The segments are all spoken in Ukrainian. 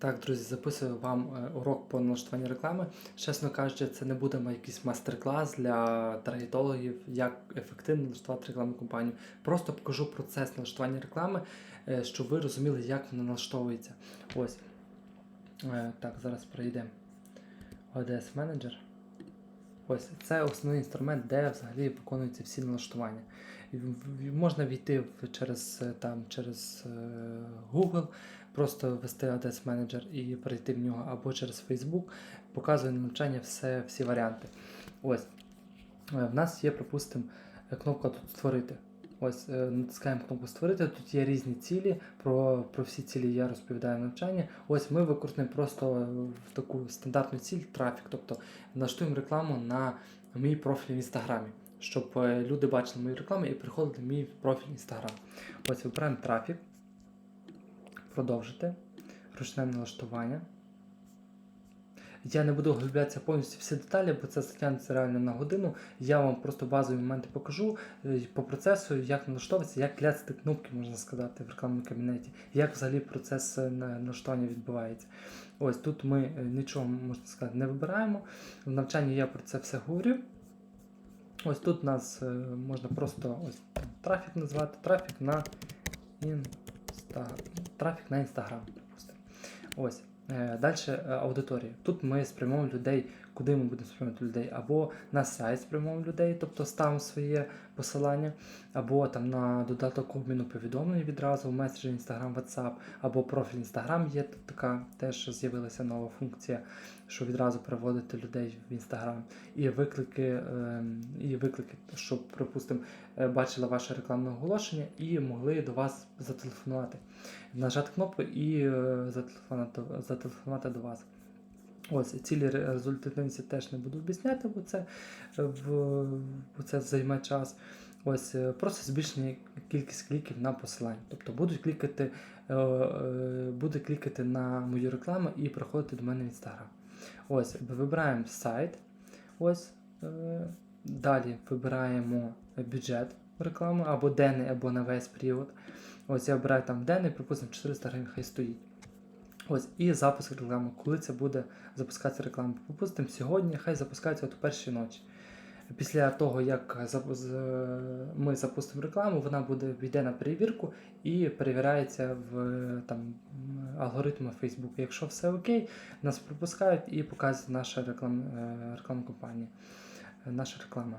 Так, друзі, записую вам е, урок по налаштуванню реклами. Чесно кажучи, це не буде якийсь майстер-клас для таргетологів, як ефективно налаштувати рекламну кампанію. Просто покажу процес налаштування реклами, е, щоб ви розуміли, як вона налаштовується. Ось. Е, Так, зараз пройдемо. ODS Manager. Ось це основний інструмент, де взагалі виконуються всі налаштування. Можна війти через, там, через Google, просто ввести ADS Manager і перейти в нього, або через Facebook, показує на навчання все, всі варіанти. Ось. Е, В нас є, припустимо, е, кнопка тут створити. Ось е, натискаємо кнопку створити. Тут є різні цілі. Про, про всі цілі я розповідаю на навчання. Ось ми використаємо просто в таку стандартну ціль трафік, тобто налаштуємо рекламу на мій профіль в інстаграмі, щоб люди бачили мою рекламу і приходили в мій профіль інстаграм. Ось вибираємо трафік, продовжити, ручне налаштування. Я не буду углублятися повністю всі деталі, бо це затягнеться реально на годину. Я вам просто базові моменти покажу е, по процесу, як налаштовуватися, як кляцати кнопки, можна сказати, в рекламному кабінеті, як взагалі процес е, налаштування відбувається. Ось тут ми е, нічого, можна сказати, не вибираємо. В навчанні я про це все говорю. Ось тут у нас можна просто ось трафік назвати, трафік на інста... трафік на Інстаграм. Ось. Далі аудиторія. Тут ми спрямовуємо людей, куди ми будемо спрямовувати людей, або на сайт спрямовуємо людей, тобто ставимо своє посилання, або там на додаток обміну повідомлень відразу в меседжі Instagram, WhatsApp, або профіль Instagram є тут така теж з'явилася нова функція, що відразу переводити людей в Instagram. І виклики, ем, і виклики, щоб, припустимо, е, бачили ваше рекламне оголошення і могли до вас зателефонувати. Нажати кнопку і е, зателефонувати до вас. Ось цілі ре- результативності теж не буду об'ясняти, бо це, е, бо це займе час. Ось е, просто збільшення кількість кліків на посилання. Тобто будуть клікати, е, буде клікати на мою рекламу і приходити до мене в інстаграм. Ось, вибираємо сайт. Ось, далі вибираємо бюджет реклами або денний, або на весь період. Ось я обираю там денний, припустимо, 400 гривень хай стоїть. Ось, і запуск реклами. Коли це буде запускатися реклама? Припустимо, сьогодні хай запускається от у першій ночі. Після того, як ми запустимо рекламу, вона буде війде на перевірку і перевіряється в там, алгоритми Facebook. Якщо все окей, нас пропускають і показують наша реклам, е, рекламна компанія, е, наша реклама.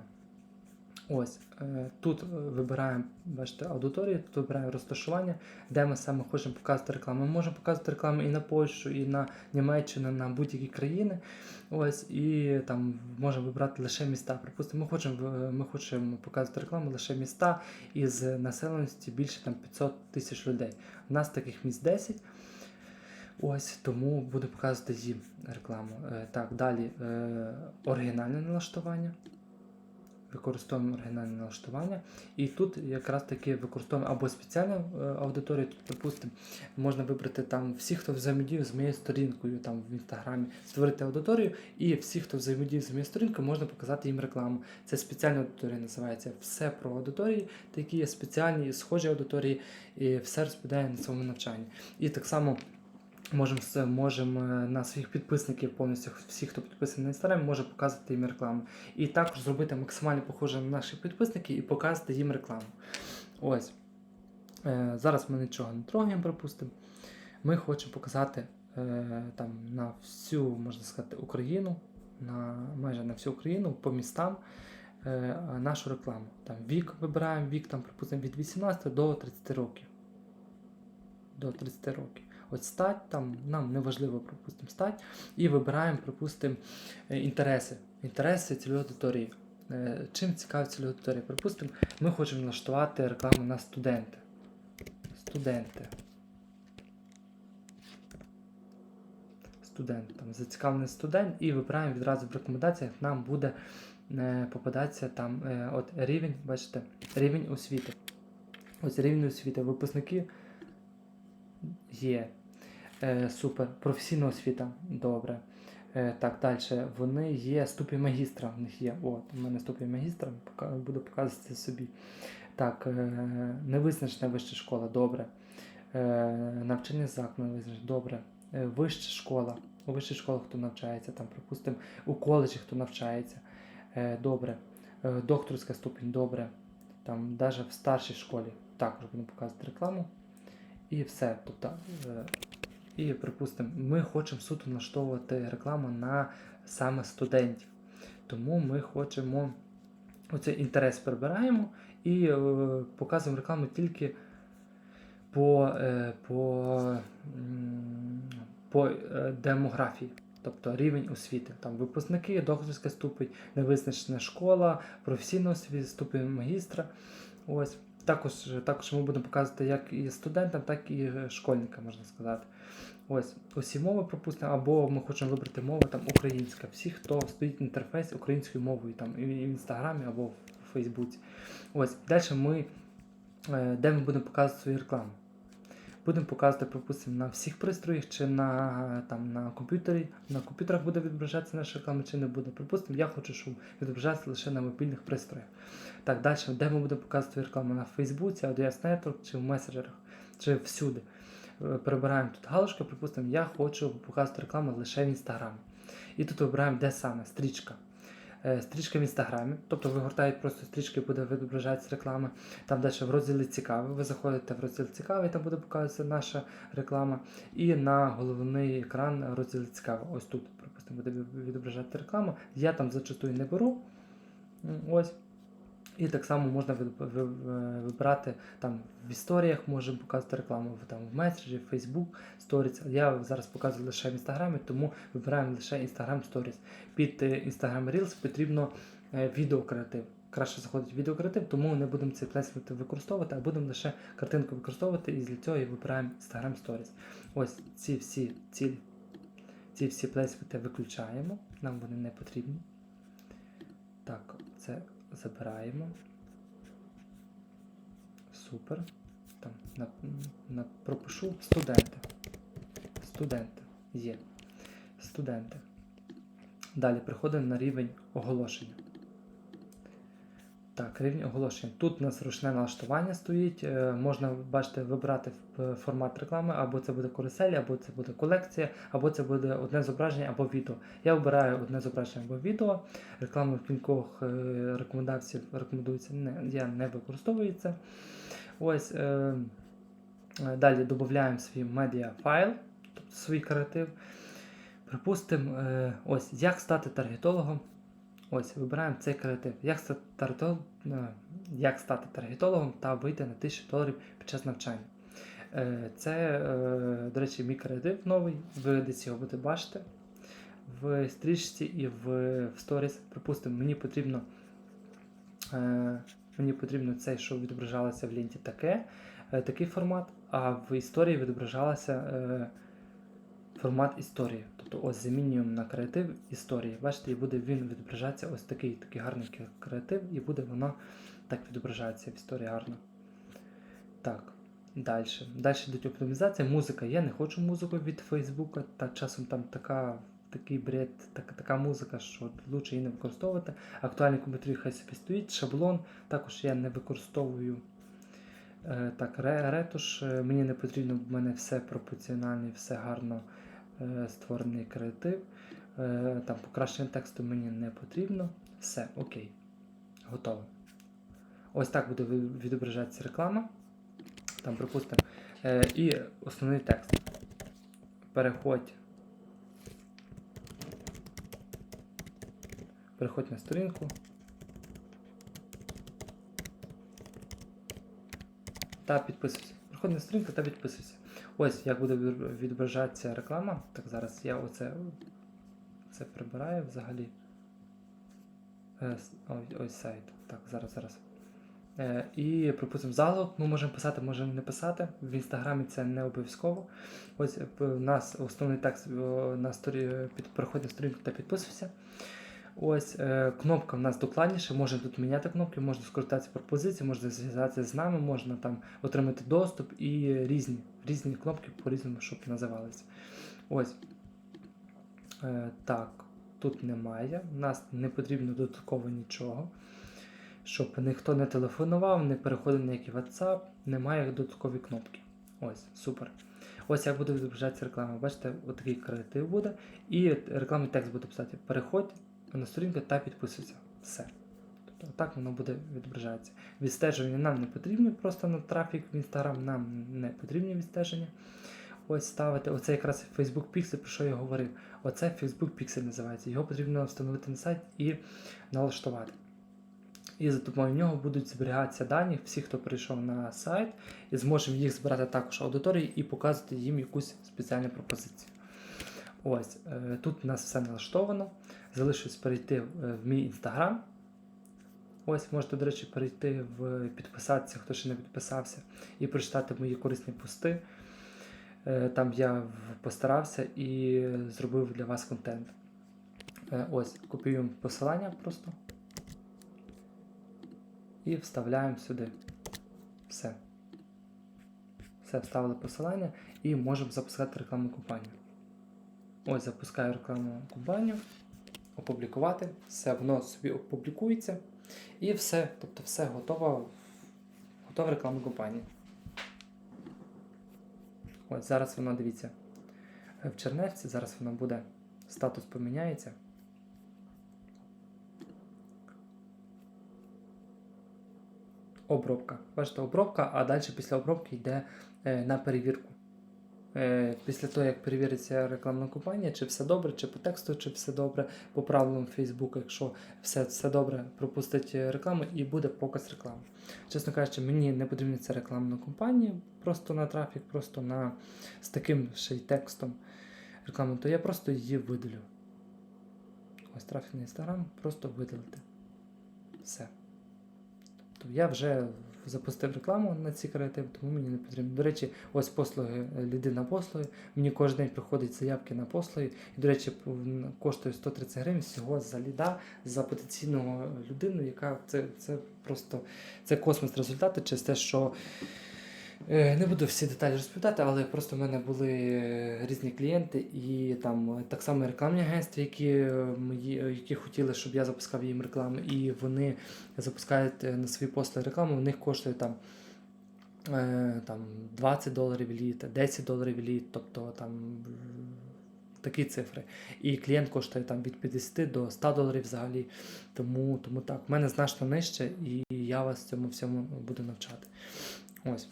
Ось е, тут е, вибираємо, бачите, аудиторію, тут вибираємо розташування, де ми саме хочемо показувати рекламу. Ми можемо показувати рекламу і на Польщу, і на Німеччину, на будь-які країни. Ось, і там можемо вибрати лише міста. Припустимо, ми хочемо, е, ми хочемо показувати рекламу лише міста із населеності більше там 500 тисяч людей. У нас таких міст 10. Ось тому буду показувати їм рекламу. Так, далі оригінальне налаштування. Використовуємо оригінальне налаштування. І тут якраз таки використовуємо або спеціальну е, аудиторію, тут, припустимо, можна вибрати там всіх, хто взаємодіє з моєю сторінкою там в інстаграмі, створити аудиторію, і всі, хто взаємодіє з моєю сторінкою, можна показати їм рекламу. Це спеціальна аудиторія називається. Все про аудиторії, такі є спеціальні схожі аудиторії, і все розповідає на своєму навчанні. І так само. Можемо можемо е, на своїх підписників повністю всіх, хто підписаний на інстаграмі, може показувати їм рекламу. І також зробити максимально похоже на наших підписників і показувати їм рекламу. Ось. Е, зараз ми нічого не трогаємо, припустимо. Ми хочемо показати е, там, на всю, можна сказати, Україну, на, майже на всю Україну по містам е, нашу рекламу. Там вік вибираємо, вік, там, припустимо, від 18 до 30 років. До 30 років. От стать, там нам не важливо, припустимо, стать, і вибираємо, припустимо, е, інтереси. Інтереси цільової аудиторії. Е, Чим цікава цільова аудиторія? Припустимо, ми хочемо налаштувати рекламу на студенти. Студенти. Студент. Там зацікавлений студент, і вибираємо відразу в рекомендаціях, нам буде е, попадатися там е, от рівень, бачите, рівень освіти. Ось рівень освіти. Випускники є. Е, супер. Професійна освіта. Добре. Е, так, далі. Вони є ступінь магістра. В них є. От, у мене ступінь магістра, буду показувати собі. Так, е, невизначена вища школа, добре. Е, навчання заклад невизначений, добре. е, вища школа. У вищій школах хто навчається, там, припустимо, у коледжі хто навчається. Добре. Докторська ступінь, добре. Там, навіть в старшій школі також будемо показувати рекламу. І все. Тобто, і, припустимо, ми хочемо суто налаштовувати рекламу на саме студентів. Тому ми хочемо оцей інтерес прибираємо і е, показуємо рекламу тільки по, е, по, по е, демографії, тобто рівень освіти. Там випускники, докторська ступень, невизначена школа, професійна освіта, ступінь магістра. Ось. Також, також ми будемо показувати як і студентам, так і школьникам, можна сказати. Ось, усі мови пропустимо, або ми хочемо вибрати мову там українська. Всі, хто стоїть інтерфейс українською мовою, там і в інстаграмі або в Фейсбуці. Ось, далі ми, е, де ми будемо показувати свою рекламу. Будемо показувати, припустимо, на всіх пристроях, чи на, там, на комп'ютері. На комп'ютерах буде відображатися наша реклама, чи не буде. Припустимо, я хочу, щоб відображатися лише на мобільних пристроях. Так, далі, де ми будемо показувати рекламу на Фейсбуці, AWS Network, чи в меседжерах, чи всюди. Е, Перебираємо тут галочку, припустимо, я хочу показувати рекламу лише в інстаграмі. І тут вибираємо, де саме стрічка. Е, Стрічка в інстаграмі, тобто ви гортаєте просто стрічки, буде відображатися реклама. Там далі в розділі цікаве. Ви заходите в розділ цікавий, там буде показуватися наша реклама. І на головний екран розділ цікаве. Ось тут, припустимо, буде відображати реклама. Я там зачастую не беру. Ось. І так само можна ви- ви- ви- вибрати там в історіях, можемо показувати рекламу там, в меседжі, в Facebook Stories. Я зараз показую лише в інстаграмі, тому вибираємо лише Instagram Stories. Під е, Instagram Reels потрібно е, відеокреатив. Краще заходить відеокреатив, тому не будемо цей плейсмент використовувати, а будемо лише картинку використовувати і для цього і вибираємо Instagram Stories. Ось ці всі цілі. Ці всі плейсменти виключаємо, нам вони не потрібні. Так, це забираємо. Супер. Там на, на, пропишу студенти. Студенти. Є. Студенти. Далі приходимо на рівень оголошення. Так, рівень оголошення. Тут у нас ручне налаштування стоїть. Е, можна, бачите, вибрати формат реклами, або це буде карусель, або це буде колекція, або це буде одне зображення, або відео. Я вибираю одне зображення або відео. Реклама в кількох е, рекомендацій рекомендується, не, я не використовую це. Ось, е, е, далі додаємо свій медіа файл, тобто свій креатив. Припустимо, е, ось як стати таргетологом. Ось, вибираємо цей креатив. Як стати, таргетол- е, як стати таргетологом та вийти на 1000 доларів під час навчання. Е, Це, е, до речі, мій креатив новий. Ви десь його будете бачити в стрічці і в, в сторіс. Припустимо, мені потрібно, мені потрібно цей, щоб відображалося в ленті таке, такий формат, а в історії відображалося формат історії. Тобто ось замінюємо на креатив історії. Бачите, і буде він відображатися ось такий, такий гарний креатив, і буде воно так відображатися в історії гарно. Так, далі. Далі йдуть оптимізація. Музика. Я не хочу музику від Фейсбука. Так часом там така, такий бред, так, така музика, що лучше її не використовувати. Актуальний комп'ютер хай собі стоїть. Шаблон також я не використовую. Е, так, ретуш. е, Мені не потрібно, в мене все пропорціонально, все гарно створений креатив. Е, там покращення тексту мені не потрібно. Все, окей. Готово. Ось так буде відображатися реклама. Там, припустимо. Е, і основний текст. Переходь. Переходь на сторінку. Та підписуйся. Переходь на сторінку та підписуйся. Ось як буде від- відображатися реклама. Так, зараз я оце це прибираю взагалі. Е, Ось, ось сайт. Так, зараз, зараз. Е, і, припустимо, заголовок ми можемо писати, можемо не писати. В інстаграмі це не обов'язково. Ось у нас основний текст на сторі, під, переходь на сторінку та підписуйся. Ось е, кнопка в нас докладніше, можна тут міняти кнопки, можна скористатися пропозицією, можна зв'язатися з нами, можна там отримати доступ і різні, різні кнопки по-різному, щоб називалися. Ось. Е, так, тут немає. У нас не потрібно додатково нічого. Щоб ніхто не телефонував, не переходив на який WhatsApp, немає додаткові кнопки. Ось, супер. Ось як буде відображатися реклама. Бачите, отакий креатив буде, і рекламний текст буде писати. Переходь на сторінку та підписуйся. Все. Тобто так воно буде відображатися. Відстеження нам не потрібні, просто на трафік в Instagram нам не потрібні відстеження. Ось ставити. Оце якраз Facebook Pixel, про що я говорив. Оце Facebook Pixel називається. Його потрібно встановити на сайт і налаштувати. І за допомогою нього будуть зберігатися дані всі, хто прийшов на сайт, і зможемо їх збирати також аудиторії і показувати їм якусь спеціальну пропозицію. Ось, е, тут у нас все налаштовано. Залишилось перейти е, в мій інстаграм. Ось можете, до речі, перейти в підписатися, хто ще не підписався, і прочитати мої корисні пости. Е, Там я постарався і зробив для вас контент. Е, Ось, копіюємо посилання просто. І вставляємо сюди. Все. Все, вставили посилання і можемо запускати рекламну кампанію. Ось запускаю рекламну кампанію, опублікувати, все воно собі опублікується. І все, тобто все готово, готова рекламна кампанія. Ось зараз воно, дивіться, в чернетці, зараз воно буде, статус поміняється. Обробка. Бачите, обробка, а далі після обробки йде е, на перевірку. Е, після того, як перевіриться рекламна кампанія, чи все добре, чи по тексту, чи все добре, по правилам Фейсбука, якщо все, все добре, пропустить рекламу і буде показ реклами. Чесно кажучи, мені не потрібна ця рекламна кампанія, просто на трафік, просто на, з таким ще й текстом реклами, то я просто її видалю. Ось трафік на Instagram, просто видалити. Все. Тобто я вже запустив рекламу на ці креативи, тому мені не потрібно. До речі, ось послуги людина послуги. Мені кожен день приходять заявки на послуги. І, до речі, коштує 130 гривень всього за ліда, за потенційну людину, яка це, це просто це космос результати через те, що е, не буду всі деталі розповідати, але просто в мене були е, різні клієнти, і там е, так само рекламні агентства, які, е, е, які хотіли, щоб я запускав їм рекламу, і вони запускають е, на свої послуги рекламу, в них коштує там, е, там 20 доларів літ, 10 доларів літ, тобто там е, такі цифри. І клієнт коштує там від 50 до 100 доларів взагалі. Тому, тому так, в мене значно нижче, і я вас цьому всьому буду навчати. Ось.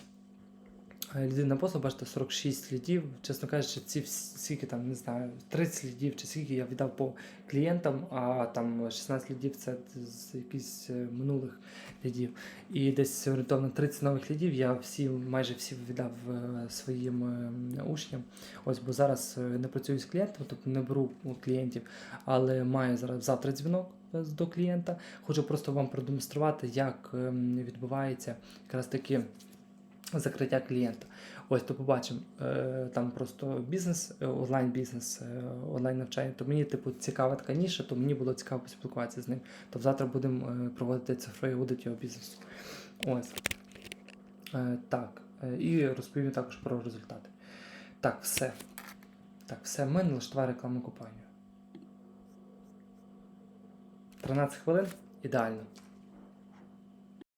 Е, Ліди послуг, бачите, 46 слідів. Чесно кажучи, ці скільки там, не знаю, 30 слідів чи скільки я віддав по клієнтам, а там 16 лідів це з якихось е, минулих лідів. І десь орієнтовно 30 нових лідів я всі, майже всі віддав е, своїм е, учням. Ось, бо зараз не працюю з клієнтами, тобто не беру клієнтів, але маю зараз завтра дзвінок до клієнта. Хочу просто вам продемонструвати, як ем, відбувається якраз таки закриття клієнта. Ось то побачимо. Е, там просто бізнес, е, онлайн-бізнес, е, онлайн-навчання. То мені, типу, цікава така ніша, то мені було цікаво поспілкуватися з ним. То завтра будемо проводити цифровий аудит його бізнесу. Ось. Так. І розповім також про результати. Так, все. Так, все. Ми налаштували рекламну кампанію. 13 хвилин. Ідеально.